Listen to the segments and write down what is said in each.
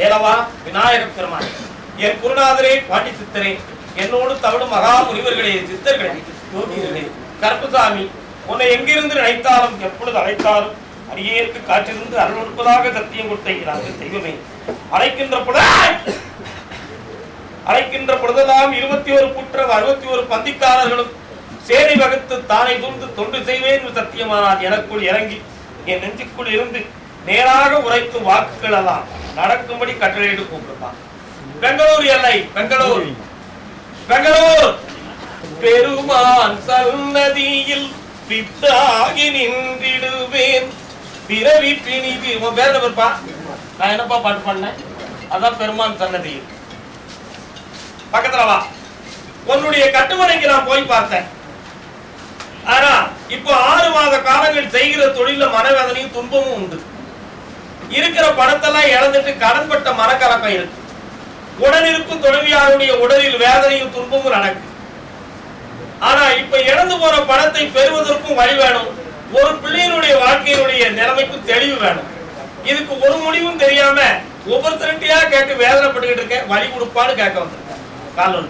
ஏலவா விநாயகர் பெருமான். என் குருநாதரே பாண்டி சித்தரே என்னோடு தவிடு மகா முனிவர்களே சித்தர்களே யோகிகளே கருப்புசாமி உன்னை எங்கிருந்து நினைத்தாலும் எப்பொழுது அழைத்தாலும் அடியேற்கு காற்றிருந்து அருள் கொடுப்பதாக சத்தியம் கொடுத்த தெய்வமே. அழைக்கின்ற பொழுது அழைக்கின்ற பொழுதெல்லாம் இருபத்தி ஒரு குற்றம் அறுபத்தி ஒரு பந்திக்காரர்களும் சேனை வகுத்து தானை சூழ்ந்து தொண்டு செய்வேன் சத்தியமானால் எனக்குள் இறங்கி என் நெஞ்சுக்குள் இருந்து நேராக உரைக்கும் வாக்குகள் எல்லாம் நடக்கும்படி கட்டளையிட்டு கூப்பிடுப்பான். பெங்களூர் எல்லை பெங்களூர். பெங்களூர். பெருமான் சன்னதியில் பித்தாகி நின்றிடுவேன். பிறவி பிணிதி உன் பேர் என்ன நான் என்னப்பா பாட்டு பண்ணேன் அதான் பெருமான் சன்னதியில் பக்கத்துல வா. உன்னுடைய கட்டுமனைக்கு நான் போய் பார்த்தேன். ஆனா இப்போ ஆறு மாத காலங்கள் செய்கிற தொழில மனவேதனையும் துன்பமும் உண்டு. இருக்கிற பணத்தெல்லாம் இழந்துட்டு கடன்பட்ட மனக்கலக்கம் இருக்கு. உடனிருப்பு துணைவியாருடைய உடலில் வேதனையும் துன்பமும் நடக்கு. ஆனா இப்ப இழந்து போற பணத்தை பெறுவதற்கும் வழி வேணும். ஒரு பிள்ளையினுடைய வாழ்க்கையினுடைய நிலைமைக்கும் தெளிவு வேணும். இதுக்கு ஒரு முடிவும் தெரியாம ஒவ்வொருத்தருட்டியா கேட்டு வேதனைப்பட்டுக்கிட்டு இருக்கேன். வழி கொடுப்பான்னு கேட்க வந்திருக்கேன். கால்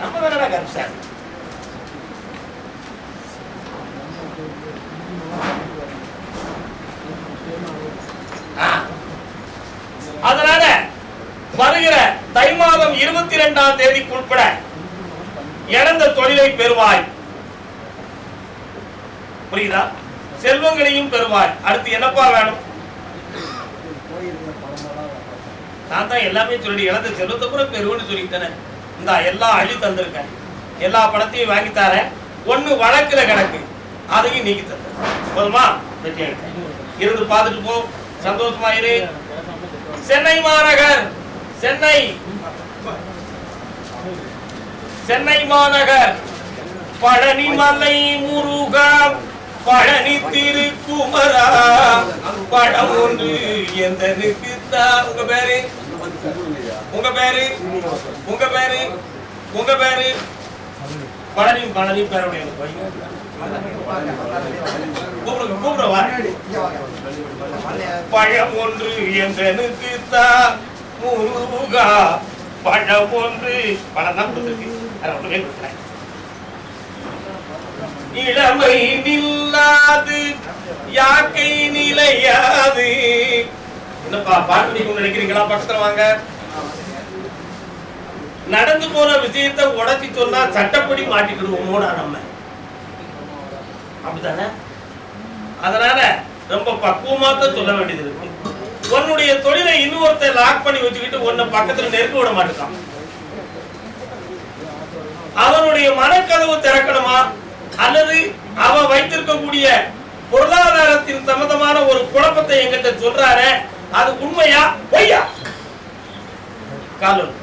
நம்ம தானடா கருப்சாமி அதனால வருகிற தை மாதம் இருபத்தி இரண்டாம் தேதிக்கு உட்பட இழந்த தொழிலை பெறுவாய். புரியுதா? செல்வங்களையும் பெறுவாய். அடுத்து என்னப்பா வேணும்? நான் தான் எல்லாமே சொல்லி இழந்த செல்வத்தை கூட பெறுவேன்னு சொல்லிட்டேனே இந்த எல்லாம் அழி தந்திருக்கேன். எல்லா பணத்தையும் வாங்கி தரேன். ஒண்ணு வழக்குல கிடக்கு. அதையும் நீக்கி தந்தேன். போதுமா? வெற்றி இருந்து பார்த்துட்டு போ. சந்தோஷமா இரு. சென்னை மாநகர். சென்னை. சென்னை மாநகர். பழனிமலை முருகா பழனி திருக்குமரா. படம் ஒன்று எந்த உங்க பேரு? உங்க பேரு? உங்க பேரு? உங்க பேரு? பழனி பழனி பேருடைய பழம் ஒன்று எந்தனுக்கு தான் முருகா. பழம் ஒன்று பழம் தான் கொடுத்துருக்கு. அதை ஒன்றுமே கொடுக்குறேன் இளமை நில்லாது யாக்கை நிலையாது. என்னப்பா பாட்டு நீங்க நினைக்கிறீங்களா? பக்கத்துல வாங்க. நடந்து போற விஷயத்தை உடச்சி சொன்னா சட்டப்படி மாட்டிக்கிடுவோமோடா நம்ம. அப்படித்தானே? அதனால ரொம்ப பக்குவமா தான் சொல்ல வேண்டியது இருக்கு. உன்னுடைய தொழிலை இன்னொருத்தர் லாக் பண்ணி வச்சுக்கிட்டு உன்னை பக்கத்துல நெருக்க விட மாட்டேங்கான் அவனுடைய மனக்கதவு திறக்கணுமா? அல்லது அவன் வைத்திருக்கக்கூடிய பொருளாதாரத்தின் சம்பந்தமான ஒரு குழப்பத்தை எங்கிட்ட சொல்றாரு அது உண்மையா பொய்யா? காலோன்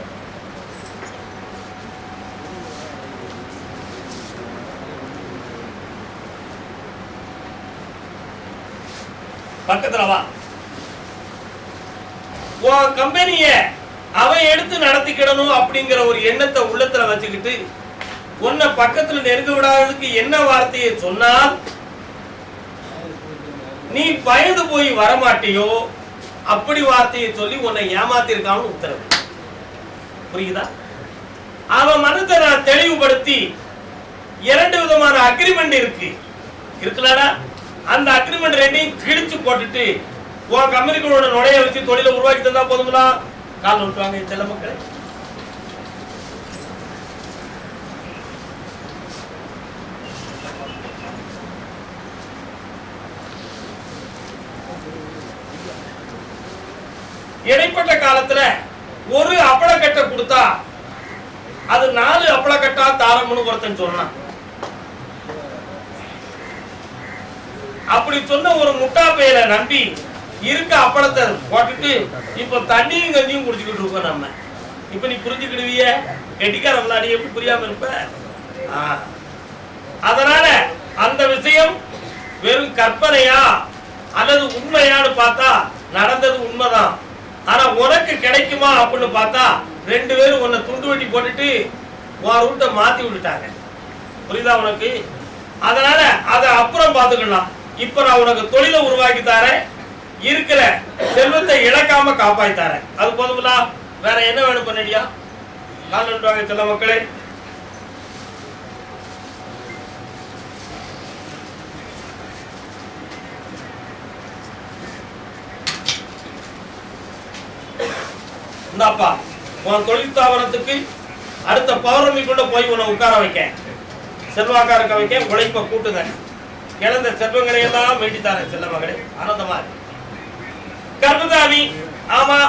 பக்கத்துல வா. உன் கம்பெனிய அவன் எடுத்து நடத்திக்கிடணும் அப்படிங்கிற ஒரு எண்ணத்தை உள்ளத்துல வச்சுக்கிட்டு உன்னை பக்கத்துல நெருங்க விடாததுக்கு என்ன வார்த்தையை சொன்னால் நீ பயந்து போய் வரமாட்டியோ அப்படி வார்த்தையை சொல்லி உன்னை ஏமாத்திருக்கான்னு உத்தரவு. புரியுதா? அவன் மனத்தை நான் தெளிவுபடுத்தி இரண்டு விதமான அக்ரிமெண்ட் இருக்கு. இருக்குல்லடா. அந்த அக்ரிமெண்ட் ரெண்டையும் கிழிச்சு போட்டுட்டு உன் கம்பெனிகளோட நுழைய வச்சு தொழிலை உருவாக்கி தந்தா போதுங்களா? கால் விட்டுவாங்க செல்ல மக்களே. இடைப்பட்ட காலத்துல ஒரு அப்பளக்கட்டை கொடுத்தா அது நாலு அப்பளக்கட்டா தாரம்னு ஒருத்தன் சொன்னான். அப்படி சொன்ன ஒரு முட்டா பையலை நம்பி இருக்க அப்பளத்தை போட்டுட்டு இப்ப தண்ணியும் கஞ்சியும் குடிச்சுக்கிட்டு இருக்கோம் நம்ம. இப்ப நீ புரிஞ்சுக்கிடுவிய? கெட்டிக்காரங்களா நீ எப்படி புரியாம இருப்ப? அதனால அந்த விஷயம் வெறும் கற்பனையா அல்லது உண்மையான்னு பார்த்தா நடந்தது உண்மைதான். ஆனா உனக்கு கிடைக்குமா அப்படின்னு பார்த்தா ரெண்டு பேரும் உன்னை துண்டு வெட்டி போட்டுட்டு உன் ரூட்டை மாத்தி விட்டுட்டாங்க. புரியுதா உனக்கு? அதனால அதை அப்புறம் பார்த்துக்கலாம். இப்ப நான் உனக்கு தொழிலை உருவாக்கி தரேன். இருக்கிற செல்வத்தை இழக்காம காப்பாய்த்தாரு அது போதுமில்லா வேற என்ன வேணும் பண்ணடியா காலன்றாங்க செல்ல மக்களே. இந்தாப்பா உன் தொழில் தாவரத்துக்கு அடுத்த பௌர்ணமிக்குள்ள போய் உன்னை உட்கார வைக்க செல்வாக்கா இருக்க வைக்க உழைப்ப கூட்டுங்க இழந்த செல்வங்களை எல்லாம் வேண்டித்தார செல்ல மகளே ஆனந்தமா இருக்கு கர்மதாமி ஆமா.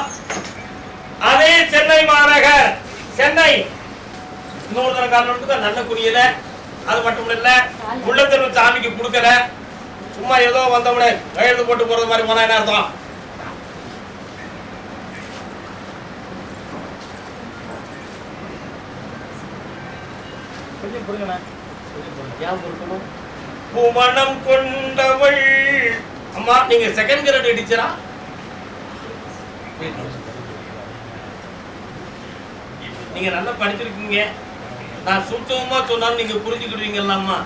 அதே சென்னை மாநகர் சென்னை. இன்னொரு தர காரணத்துக்கு நல்ல குடியல அது மட்டும் இல்ல உள்ளத்தெரு சாமிக்கு கொடுக்கல. சும்மா ஏதோ வந்தவனே கையெழுத்து போட்டு போறது மாதிரி போனா என்ன அர்த்தம்? கொஞ்சம் புரியுங்க ஏன் கொடுக்கணும்? பூமணம் கொண்டவள். அம்மா நீங்க செகண்ட் கிரேட் டீச்சரா நீங்க நல்லா படிச்சிருக்கீங்க. நான் சுத்தமா சொன்னாலும் நீங்க புரிஞ்சுக்கிடுவீங்களாம்மா.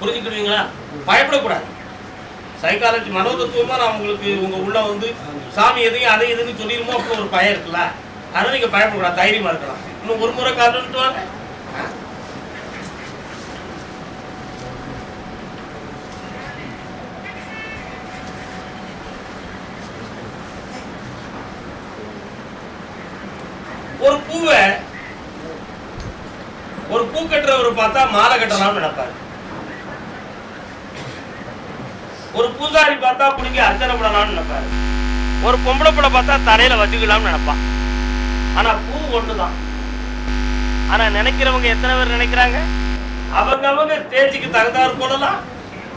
புரிஞ்சுக்கிடுவீங்களா? பயப்படக்கூடாது. சைக்காலஜி மனோதத்துவமா நான் உங்களுக்கு உங்க உள்ள வந்து சாமி எதையும் அதை எதுன்னு சொல்லிடுமோ அப்போ ஒரு பயம் இருக்குல்ல. அதனால நீங்க பயப்படக்கூடாது தைரியமா இருக்கலாம். இன்னும் ஒரு முறை காரணம் வாங்க ஒரு பூவை ஒரு பூ கட்டுறவர் பார்த்தா மாலை கட்டலாம்னு நினைப்பாரு. ஒரு பூசாரி பார்த்தா பிடிங்க அர்ச்சனை பண்ணலாம்னு நினைப்பாரு. ஒரு பொம்பளை பிள்ளை பார்த்தா தரையில வச்சுக்கலாம்னு நினைப்பான். ஆனா பூ ஒண்ணுதான். ஆனா நினைக்கிறவங்க எத்தனை பேர் நினைக்கிறாங்க? அவங்க அவங்க ஸ்டேஜுக்கு தகுந்தாறு போலலாம்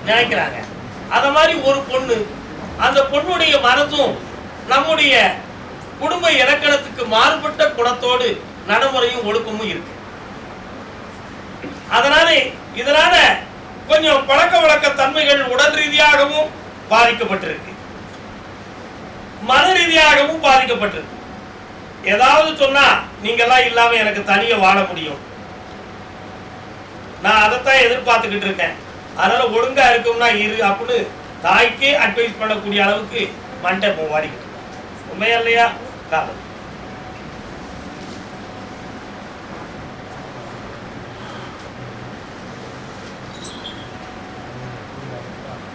நினைக்கிறாங்க. அத மாதிரி ஒரு பொண்ணு அந்த பொண்ணுடைய மனதும் நம்முடைய குடும்ப இலக்கணத்துக்கு மாறுபட்ட குணத்தோடு நடைமுறையும் ஒழுக்கமும் இருக்கு. அதனால இதனால கொஞ்சம் பழக்க வழக்க தன்மைகள் உடல் ரீதியாகவும் பாதிக்கப்பட்டிருக்கு. மன ரீதியாகவும் பாதிக்கப்பட்டிருக்கு. ஏதாவது சொன்னா நீங்க எல்லாம் இல்லாம எனக்கு தனிய வாழ முடியும். நான் அதைத்தான் எதிர்பார்த்துக்கிட்டு இருக்கேன். அதனால ஒழுங்கா இருக்கும்னா இரு அப்படின்னு தாய்க்கே அட்வைஸ் பண்ணக்கூடிய அளவுக்கு மண்டை வாடிக்கிட்டு உண்மையா இல்லையா? காரணம்.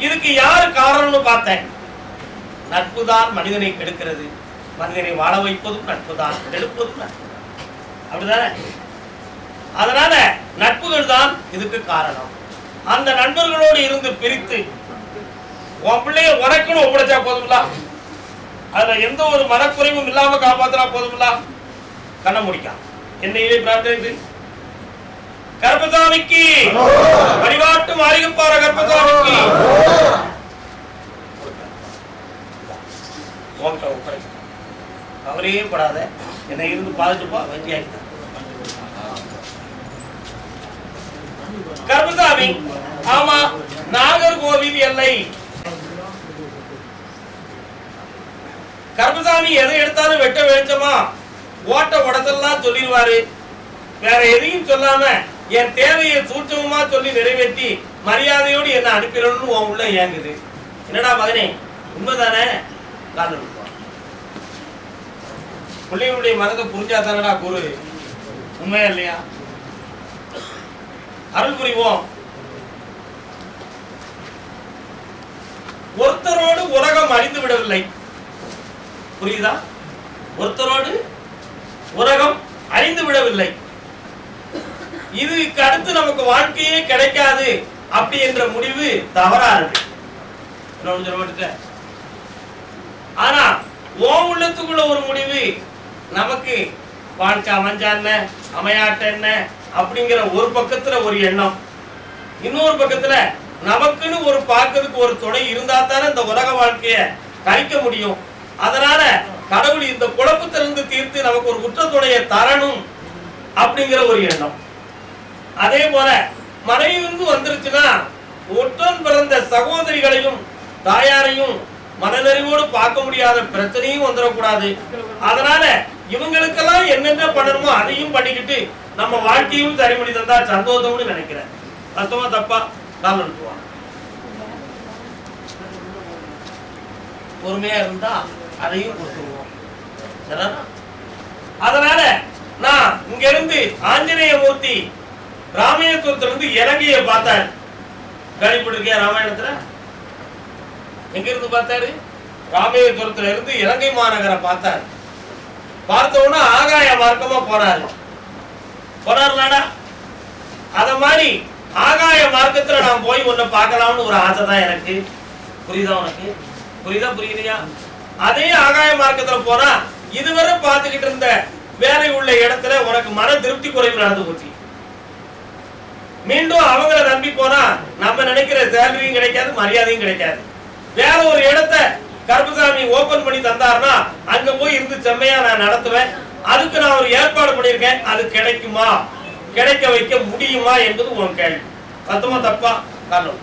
இதுக்கு யாரு காரணம்னு பார்த்தேன்? நட்புதான் மனிதனை கெடுக்கிறது. மனிதனை வாழ வைப்பதும் நட்புதான் கெடுப்பதும் நட்பு. அப்படிதானே? அதனால நட்புகள் தான் இதுக்கு காரணம். அந்த நண்பர்களோடு இருந்து பிரித்து உன் பிள்ளைய உனக்குன்னு ஒப்படைச்சா போதும்ல? அதுல எந்த ஒரு மனக்குறைவும் இல்லாம காப்பாத்தினா போதும்ல? கண்ண முடிக்கான் என்னையே பிரார்த்தனை கர்ப்பசாமிக்கு. வழிபாட்டு மாளிகப்பாற கர்ப்பசாமிக்கு. உன்கிட்ட படாத. என்னை இருந்து பாதிச்சுப்பா வெற்றி கர்பசாமி ஆமா நாகர்கோவில் எல்லை. கர்பசாமி எதை எடுத்தாலும் வெட்ட வெளிச்சமா ஓட்ட உடத்தெல்லாம் சொல்லிடுவாரு. வேற எதையும் சொல்லாம என் தேவையை சூட்சமமா சொல்லி நிறைவேற்றி மரியாதையோடு என்ன அனுப்பிடணும்னு உன் உள்ள ஏங்குது என்னடா மகனே? உண்மைதானே? காரணம் பிள்ளைகளுடைய மனதை புரிஞ்சாதானடா குரு. உண்மையா இல்லையா? அருள் புரிவோம். ஒருத்தரோடு உலகம் அழிந்து விடவில்லை. புரியுதா? ஒருத்தரோடு உலகம் அழிந்து விடவில்லை. இதுக்கு அடுத்து நமக்கு வாழ்க்கையே கிடைக்காது அப்படி என்ற முடிவு தவறானது. ஆனா உன் உள்ளத்துக்குள்ள ஒரு முடிவு நமக்கு வாழ்க்கை அமைஞ்சா என்ன அமையாட்ட என்ன அப்படிங்கிற ஒரு பக்கத்துல ஒரு எண்ணம். இன்னொரு பக்கத்துல நமக்குன்னு ஒரு பார்க்கறதுக்கு ஒரு துணை இருந்தா தானே இந்த உலக வாழ்க்கைய கழிக்க முடியும். அதனால கடவுள் இந்த குழப்பத்திலிருந்து தீர்த்து நமக்கு ஒரு குற்ற துணையை தரணும் அப்படிங்கிற ஒரு எண்ணம். அதே போல மனைவி வந்து வந்துருச்சுன்னா ஒற்றன் பிறந்த சகோதரிகளையும் தாயாரையும் மனநிறைவோடு பார்க்க முடியாத பிரச்சனையும் வந்துடக்கூடாது. அதனால இவங்களுக்கெல்லாம் என்னென்ன பண்ணணுமோ அதையும் பண்ணிக்கிட்டு நம்ம வாழ்க்கையும் சரி பண்ணி தந்தா சந்தோஷம்னு நினைக்கிறேன். கஷ்டமா தப்பா? கால் அனுப்புவான் பொறுமையா இருந்தா அதையும் கொடுத்துருவோம். அதனால நான் இங்க இருந்து ஆஞ்சநேய மூர்த்தி ராமேஸ்வரத்துல இருந்து இலங்கையை பார்த்தாரு. கேள்விப்பட்டிருக்கியா ராமாயணத்துல? எங்க இருந்து பார்த்தாரு? ராமேஸ்வரத்துல இருந்து இலங்கை மாநகரை பார்த்தாரு. பார்த்த உடனே ஆகாய மார்க்கமா போனாரு. போனார்லாடா. அத மாதிரி ஆகாய மார்க்கத்துல நான் போய் உன்னை பார்க்கலாம்னு ஒரு ஆசை தான் எனக்கு. புரியுதா உனக்கு? புரியுதா புரியலையா அதே ஆகாய மார்க்கத்துல போனா இதுவரை பார்த்துக்கிட்டு இருந்த வேலை உள்ள இடத்துல உனக்கு மன திருப்தி குறைவு நடந்து போச்சு. மீண்டும் அவங்கள நம்பி போனா நம்ம நினைக்கிற சேலரியும் கிடைக்காது மரியாதையும் கிடைக்காது. வேற ஒரு இடத்த கருப்பசாமி ஓபன் பண்ணி தந்தாருன்னா அங்க போய் இருந்து செம்மையா நான் நடத்துவேன். அதுக்கு நான் ஒரு ஏற்பாடு பண்ணியிருக்கேன். அது கிடைக்குமா? கிடைக்க வைக்க முடியுமா என்பது உன் கேள்வி. சத்தமா தப்பா? காரணம்.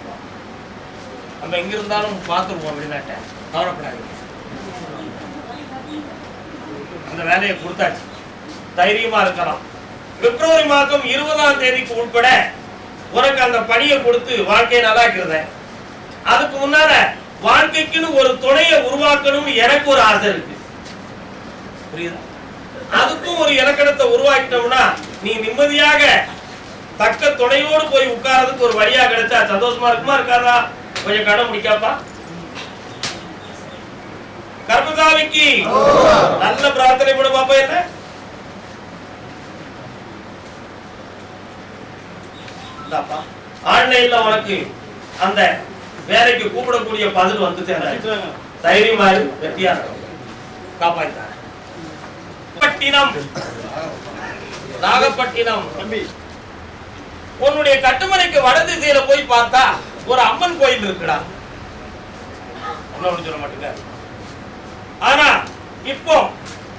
நம்ம எங்க இருந்தாலும் பார்த்துருவோம் வெளிநாட்டை. கவலைப்படாதீங்க. அந்த வேலையை கொடுத்தாச்சு. தைரியமா இருக்கலாம். பிப்ரவரி மாதம் இருபதாம் தேதிக்கு உட்பட உனக்கு அந்த பணியை கொடுத்து வாழ்க்கையை நல்லாக்கிறத அதுக்கு முன்னால வாழ்க்கைக்குன்னு ஒரு துணையை உருவாக்கணும்னு எனக்கு ஒரு ஆசை இருக்கு. புரியுதா? அதுக்கும் ஒரு இலக்கணத்தை உருவாக்கிட்டோம்னா நீ நிம்மதியாக தக்க துணையோடு போய் உட்கார்றதுக்கு ஒரு வழியா கிடைச்சா சந்தோஷமா இருக்குமா இருக்காதா? கொஞ்சம் கடை முடிக்காப்பா? கர்மசாமிக்கு நல்ல பிரார்த்தனை பண்ண பாப்பா என்ன? இந்தாப்பா ஆன்லைன்ல உனக்கு அந்த வேலைக்கு கூப்பிடக்கூடிய பதில் வந்து சேர்ந்தாச்சு தைரியமா வெற்றியா இருக்கும் காப்பாய்த்தார் பட்டினம் நாகப்பட்டினம். உன்னுடைய கட்டுமனைக்கு வடது திசையில போய் பார்த்தா ஒரு அம்மன் கோயில் இருக்குடா. சொல்ல மாட்டேங்க. ஆனா இப்போ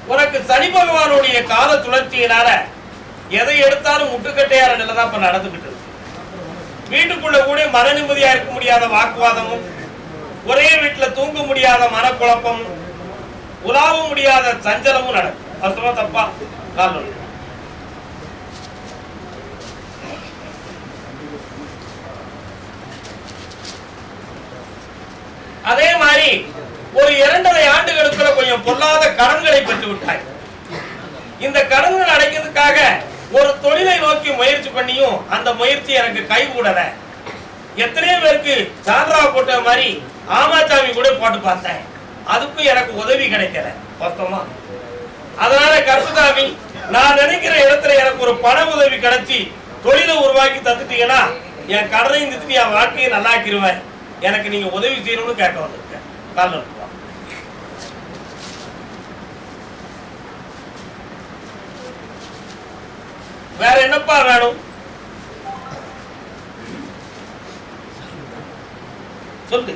உனக்கு சனி பகவானுடைய கால சுழற்சியினால எதை எடுத்தாலும் முட்டுக்கட்டையார நிலை தான் இப்ப நடந்துகிட்டு வீட்டுக்குள்ள கூட மன நிம்மதியா இருக்க முடியாத வாக்குவாதமும் ஒரே வீட்டுல தூங்க முடியாத மனக்குழப்பமும் உலாவ முடியாத சஞ்சலமும் நடக்கும். அசுமா தப்பா? காரணம் அதே மாதிரி ஒரு இரண்டரை ஆண்டுகளுக்குள்ள கொஞ்சம் பொல்லாத கடன்களை பெற்று விட்டாய் இந்த கடன்கள் அடைக்கிறதுக்காக ஒரு தொழிலை நோக்கி முயற்சி பண்ணியும் அந்த முயற்சி எனக்கு கைகூடல எத்தனையோ பேருக்கு சான்றா போட்ட மாதிரி ஆமாச்சாமி கூட போட்டு பார்த்தேன். அதுக்கும் எனக்கு உதவி கிடைக்கல மொத்தமா. அதனால கருப்புசாமி நான் நினைக்கிற இடத்துல எனக்கு ஒரு பண உதவி கிடைச்சி தொழிலை உருவாக்கி தத்துட்டீங்கன்னா என் கடனையும் திட்டு என் வாழ்க்கையை நல்லாக்கிடுவேன் எனக்கு நீங்க உதவி செய்யணும்னு கேட்க வந்திருக்கேன். நல்லது வேற என்னப்பா வேணும்? சொல்லு.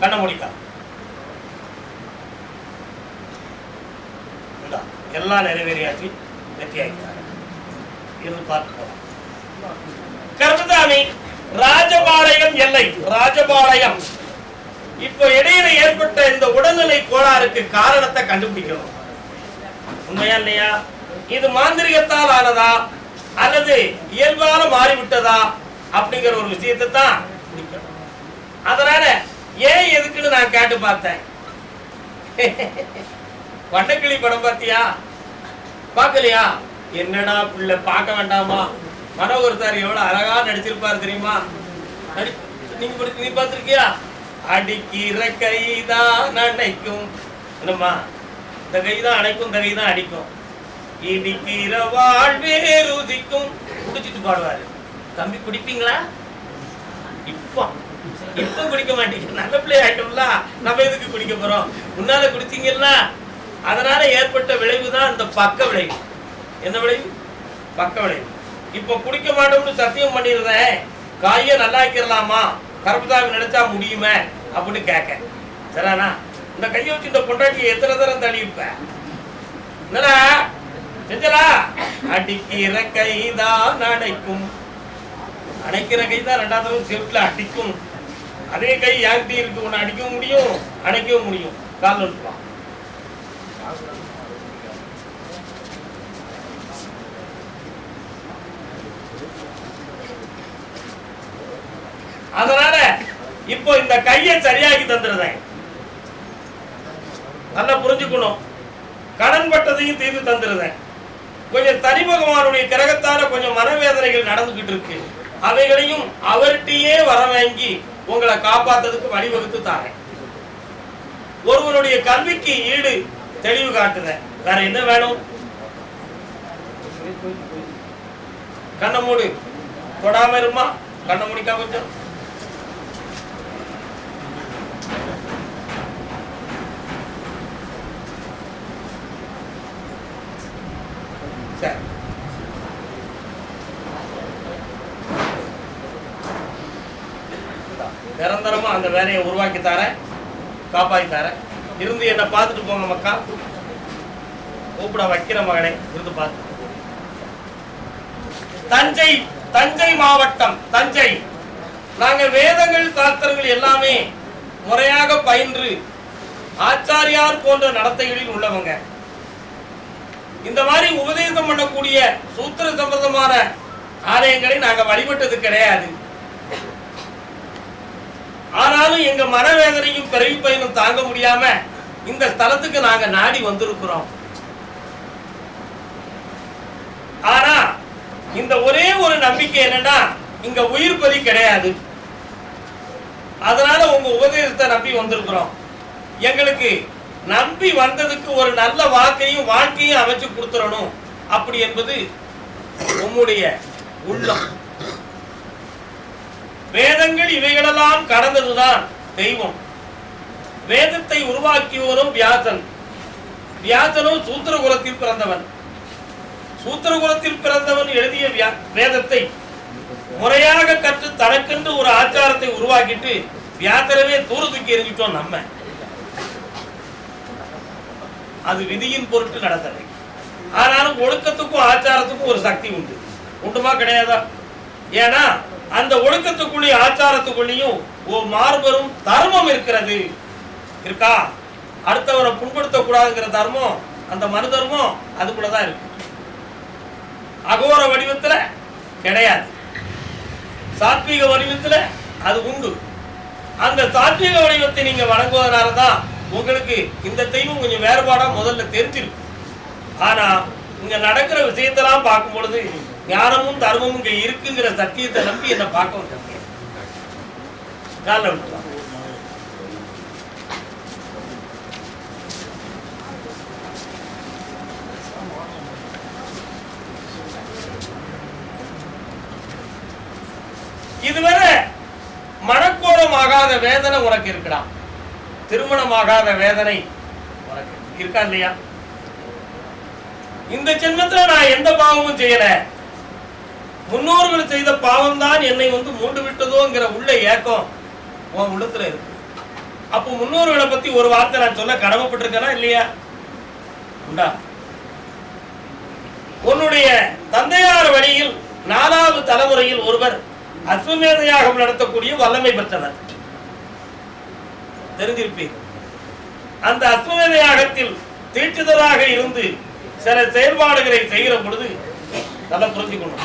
கண்ண முடிக்கா. எல்லாம் நிறைவேறியாச்சு. வெற்றி இருந்து பார்த்து போலாம். ராஜபாளையம் எல்லை ராஜபாளையம். இப்போ இடையில ஏற்பட்ட இந்த உடல்நிலை கோளாறுக்கு காரணத்தை கண்டுபிடிக்கணும். உண்மையா இல்லையா? இது மாந்திரிகத்தால் ஆனதா? அல்லது இயல்பால மாறிவிட்டதா? அப்படிங்கிற ஒரு விஷயத்தை தான் அதனால ஏன் எதுக்குன்னு நான் கேட்டு பார்த்தேன். வண்டக்கிளி படம் பார்த்தியா? பார்க்கலையா? என்னடா பிள்ளை பார்க்க வேண்டாமா? மனோகர் சார் எவ்வளவு அழகா நடிச்சிருப்பாரு தெரியுமா? நீங்க படி- நீ பார்த்திருக்கியா? அடிக்கிற கைதான் அணைக்கும். என்னம்மா? இந்த கைதான் அணைக்கும் இந்த கைதான் அடிக்கும். இனிக்கிற வாழ்வே ருதிக்கும் குடிச்சிட்டு பாடுவாரு. தம்பி குடிப்பீங்களா? இப்போ. இப்போ குடிக்க மாட்டீங்க. நல்ல பிள்ளை ஆயிட்டோம்ல. நம்ம எதுக்கு குடிக்க போறோம்? முன்னால குடிச்சீங்கல்ல. அதனால ஏற்பட்ட விளைவு தான் இந்த பக்க விளைவு. என்ன விளைவு? பக்க விளைவு. இப்போ குடிக்க மாட்டோம்னு சத்தியம் பண்ணிருந்தேன் காய நல்லா ஆக்கிடலாமா கருப்புசாமி நினைச்சா முடியுமே? அப்படின்னு கேட்க. சரிண்ணா இந்த கையை வச்சு இந்த பொண்டாட்டியை எத்தனை தரம் தள்ளியிருப்ப? என்னடா? செஞ்சலா? அடிக்கிற கைதான் அடைக்கும் அணைக்கிற கை தான் ரெண்டாவது தடவை அடிக்கும். அதே கை யார்கிட்டையும் இருக்கு? ஒன்று அடிக்கவும் முடியும் அணைக்கவும் முடியும். கால் எடுத்துக்கலாம் அதனால இப்போ இந்த கையை சரியாக்கி தந்துடுறேன். நல்லா புரிஞ்சுக்கணும். கடன் பட்டதையும் தீர்த்து தந்துருந்தேன் கொஞ்சம் தனி பகவானுடைய கிரகத்தால கொஞ்சம் மனவேதனைகள் நடந்துகிட்டு இருக்கு அவைகளையும் அவர்கிட்டயே வர வாங்கி உங்களை காப்பாத்துறதுக்கு வழிவகுத்து தாரேன். ஒருவனுடைய கல்விக்கு ஈடு தெளிவு காட்டுறேன். வேற என்ன வேணும்? கண்ண மூடு. தொடாம இருமா? கண்ண முடிக்கா கொஞ்சம் சரி நிரந்தரமா அந்த வேலையை உருவாக்கி தரேன் காப்பாத்தி தரேன். இருந்து என்னை பார்த்துட்டு போங்க மக்கா. கூப்பிட வைக்கிற மகனை இருந்து பார்த்து தஞ்சை தஞ்சை மாவட்டம் தஞ்சை. நாங்க வேதங்கள் சாஸ்திரங்கள் எல்லாமே முறையாக பயின்று ஆச்சாரியார் போன்ற நடத்தைகளில் உள்ளவங்க. இந்த மாதிரி உபதேசம் பண்ணக்கூடிய சூத்திர சம்பந்தமான ஆலயங்களை நாங்க வழிபட்டது கிடையாது. ஆனாலும் எங்க மனவேதனையும் பிறவி பயனும் தாங்க முடியாம இந்த ஸ்தலத்துக்கு நாங்க நாடி வந்திருக்கிறோம். ஆனா இந்த ஒரே ஒரு நம்பிக்கை என்னன்னா இங்க உயிர் பலி கிடையாது. அதனால உங்க உபதேசத்தை நம்பி வந்திருக்கிறோம். எங்களுக்கு நம்பி வந்ததுக்கு ஒரு நல்ல வாக்கையும் வாழ்க்கையும் அமைச்சு கொடுத்துடணும். அப்படி என்பது உம்முடைய உள்ளம். வேதங்கள் இவைகளெல்லாம் கடந்ததுதான் தெய்வம். வேதத்தை உருவாக்கியவரும் வியாசன். வியாசனும் சூத்திர குலத்தில் பிறந்தவன். சூத்திர குலத்தில் பிறந்தவன் எழுதிய வியா- வேதத்தை முறையாக கற்று தனக்கென்று ஒரு ஆச்சாரத்தை உருவாக்கிட்டு வியாசரவே தூர தூக்கி எறிஞ்சிட்டோம் நம்ம. அது விதியின் பொருட்டு நடந்தவை ஆனாலும் ஒழுக்கத்துக்கும் ஆச்சாரத்துக்கும் ஒரு சக்தி உண்டு. உண்டுமா கிடையாதா? ஏன்னா அந்த ஒழுக்கத்துக்குள்ளேயும் ஆச்சாரத்துக்குள்ளேயும் ஓ மார்பரும் தர்மம் இருக்கிறது. இருக்கா? அடுத்தவரை புண்படுத்த கூடாதுங்கிற தர்மம் அந்த மனு தர்மம் அதுக்குள்ளதான் இருக்கு. அகோர வடிவத்துல கிடையாது. சாத்வீக வடிவத்துல அது உண்டு. அந்த சாத்வீக வடிவத்தை நீங்க வழங்குவதனால தான் உங்களுக்கு இந்த தெய்வம் கொஞ்சம் வேறுபாடா முதல்ல தெரிஞ்சிருக்கும். ஆனா இங்க நடக்கிற விஷயத்தெல்லாம் பார்க்கும் பொழுது ஞானமும் தர்மமும் இங்க இருக்குங்கிற சத்தியத்தை நம்பி என்ன பார்க்க வந்தாங்க காலைல விட்டுலாம். இதுவரை மனக்கோலமாகாத வேதனை உனக்கு இருக்குடா. திருமணமாகாத வேதனை உனக்கு இருக்கா இல்லையா? இந்த ஜென்மத்துல நான் எந்த பாவமும் செய்யல. முன்னோர்கள் செய்த பாவம் தான் என்னை வந்து மூண்டு விட்டதோங்கிற உள்ள ஏக்கம் உன் உள்ளத்துல இருக்கு. அப்போ முன்னோர்களை பத்தி ஒரு வார்த்தை நான் சொல்ல கடமைப்பட்டிருக்கேனா இல்லையா? உண்டா? உன்னுடைய தந்தையார் வழியில் நாலாவது தலைமுறையில் ஒருவர் அஸ்வமேத யாகம் நடத்தக்கூடிய வல்லமை பெற்றவர். தெரிஞ்சிருப்பீர்கள் அந்த அஸ்வமேத யாகத்தில் தீட்டுதலாக இருந்து சில செயல்பாடுகளை செய்கிற பொழுது நல்லா புரிஞ்சுக்கணும்.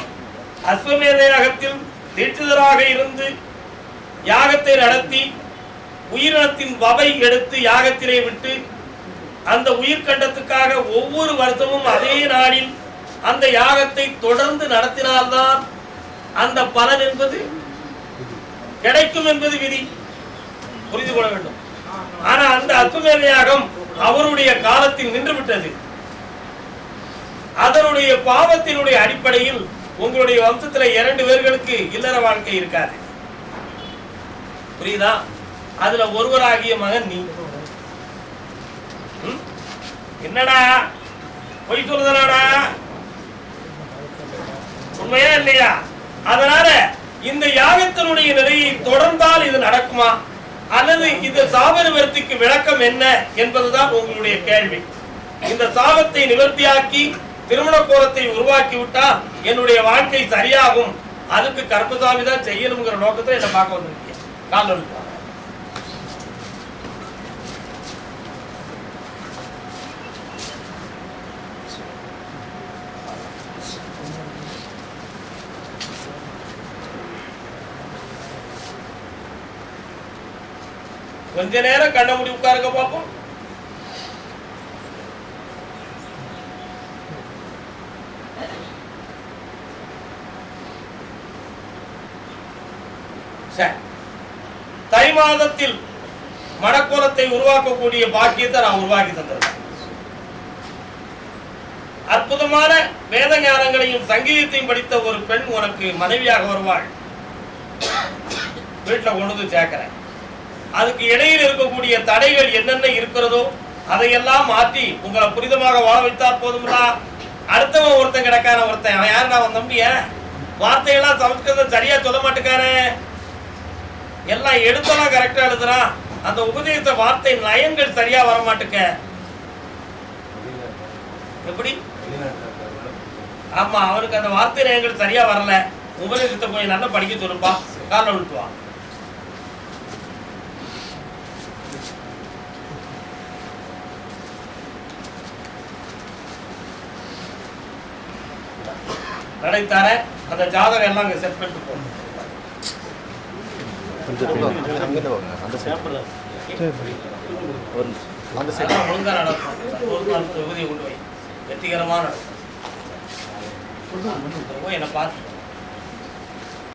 அஸ்வமேத யாகத்தில் தீட்சிதராக இருந்து யாகத்தை நடத்தி உயிரினத்தின் வவை எடுத்து யாகத்திலே விட்டு அந்த உயிர்கண்டத்துக்காக ஒவ்வொரு வருஷமும் அதே நாளில் அந்த யாகத்தை தொடர்ந்து நடத்தினால்தான் அந்த பலன் என்பது கிடைக்கும் என்பது விதி. புரிந்து கொள்ள வேண்டும். ஆனா அந்த அத்துமேத யாகம் அவருடைய காலத்தில் நின்றுவிட்டது அதனுடைய பாவத்தினுடைய அடிப்படையில் உங்களுடைய வம்சத்துல இரண்டு பேர்களுக்கு இல்லற வாழ்க்கை இருக்காது. புரியுதா? அதுல ஒருவராகிய மகன் நீ. என்னடா? பொய் சொல்லுதலாடா? உண்மையா இல்லையா? அதனால இந்த யாகத்தினுடைய நிலையை தொடர்ந்தால் இது நடக்குமா? அல்லது இந்த சாப நிவர்த்திக்கு விளக்கம் என்ன என்பதுதான் உங்களுடைய கேள்வி. இந்த சாபத்தை நிவர்த்தியாக்கி திருமண கோலத்தை உருவாக்கி விட்டா என்னுடைய வாழ்க்கை சரியாகும். அதுக்கு கர்மசாமி தான் செய்யணுங்கிற நோக்கத்துல என்ன பார்க்க வந்திருக்கேன் கால் கொஞ்ச நேரம் கண்ண முடி உட்காருங்க பார்ப்போம் தை மாதத்தில் மணக்கோலத்தை உருவாக்கக்கூடிய பாக்கியத்தை நான் உருவாக்கி தந்திருக்கேன். அற்புதமான வேத ஞானங்களையும் சங்கீதத்தையும் படித்த ஒரு பெண் உனக்கு மனைவியாக வருவாள். வீட்டில் கொண்டு வந்து சேர்க்கிறேன். அதுக்கு இடையில் இருக்கக்கூடிய தடைகள் என்னென்ன இருக்கிறதோ அதையெல்லாம் மாற்றி உங்களை புனிதமாக வாழ வைத்தா போதும்னா அடுத்தவன் ஒருத்தன் கிடக்கான ஒருத்தன். அவன் யாருடா அவன் தம்பிய? வார்த்தையெல்லாம் சமஸ்கிருதம் சரியா சொல்ல மாட்டேக்காரன் எல்லாம் எழுத்தெல்லாம் கரெக்டா எழுதுறான் அந்த உபதேச வார்த்தை நயங்கள் சரியா வர மாட்டுக்க எப்படி? ஆமா அவனுக்கு அந்த வார்த்தை நயங்கள் சரியா வரல. உபதேசத்தை போய் நல்லா படிக்க சொல்லுப்பா. காலில் விட்டுவான் நினைத்தார அந்த ஜாதகம் எல்லாம் செட் பண்ணிட்டு போகணும் கொஞ்சம் அந்த சைடு அந்த சைடு அதெல்லாம் நடக்கும் தொகுதியை கொண்டு போய் வெற்றிகரமான என்னை பார்த்து